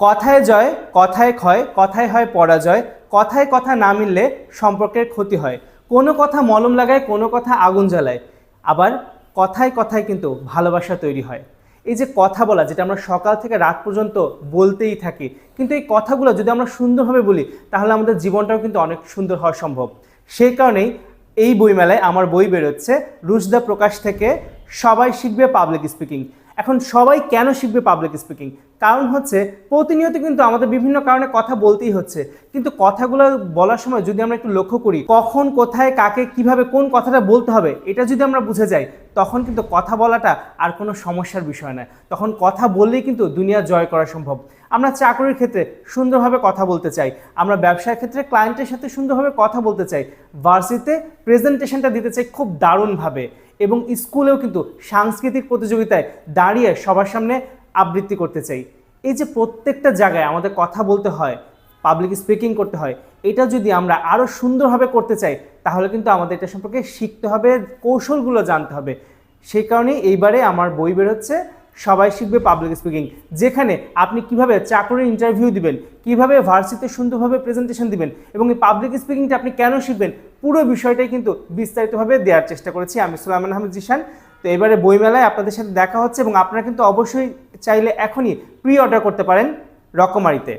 কথায় জয়, কথায় ক্ষয়, কথায় হয় পরাজয়, কথায় কথা না মিললে সম্পর্কের ক্ষতি হয়। কোনো কথা মলম লাগায়, কোনো কথা আগুন জ্বালায়। আবার কথায় কথায় কিন্তু ভালোবাসা তৈরি হয়। এই যে কথা বলা, যেটা আমরা সকাল থেকে রাত পর্যন্ত বলতেই থাকি, কিন্তু এই কথাগুলো যদি আমরা সুন্দরভাবে বলি, তাহলে আমাদের জীবনটাও কিন্তু অনেক সুন্দর হওয়া সম্ভব। সেই কারণেই এই বইমেলায় আমার বই বেরোচ্ছে, রুশদা প্রকাশ থেকে সবাই শিখবে পাবলিক স্পিকিং এখন সবাই কেন শিখবে পাবলিক স্পিকিং কারণ হচ্ছে প্রতিনিয়ত কিন্তু আমাদের বিভিন্ন কারণে কথা বলতেই হচ্ছে। কিন্তু কথাগুলো বলার সময় যদি আমরা একটু লক্ষ্য করি, কখন, কোথায়, কাকে, কীভাবে, কোন কথাটা বলতে হবে, এটা যদি আমরা বুঝে যাই, তখন কিন্তু কথা বলাটা আর কোনো সমস্যার বিষয় নয়। তখন কথা বললেই কিন্তু দুনিয়া জয় করা সম্ভব। আমরা চাকরির ক্ষেত্রে সুন্দরভাবে কথা বলতে চাই। আমরা ব্যবসার ক্ষেত্রে ক্লায়েন্টের সাথে সুন্দরভাবে কথা বলতে চাই। ভার্সিতে প্রেজেন্টেশনটা দিতে চাই খুব দারুণভাবে এবং স্কুলেও কিন্তু সাংস্কৃতিক প্রতিযোগিতায় দাঁড়িয়ে সবার সামনে আবৃত্তি করতে চাই। এই যে প্রত্যেকটা জায়গায় আমাদের কথা বলতে হয় পাবলিক স্পিকিং করতে হয়, এটা যদি আমরা আরও সুন্দরভাবে করতে চাই, তাহলে কিন্তু আমাদের এটা সম্পর্কে শিখতে হবে, কৌশলগুলো জানতে হবে। সেই কারণেই এইবারে আমার বই বেরোচ্ছে সবাই শিখবে পাবলিক স্পিকিং যেখানে আপনি কীভাবে চাকরির ইন্টারভিউ দিবেন, কীভাবে ভার্সিতে সুন্দরভাবে প্রেজেন্টেশন দিবেন এবং এই পাবলিক স্পিকিংটা আপনি কেন শিখবেন, পুরো বিষয়টাই কিন্তু বিস্তারিতভাবে দেওয়ার চেষ্টা করেছি আমি সুলাইমান আহমেদ জিশান। তো এবারে বইমেলায় আপনাদের সাথে দেখা হচ্ছে এবং আপনারা কিন্তু অবশ্যই চাইলে এখনই প্রি অর্ডার করতে পারেন রকমারিতে।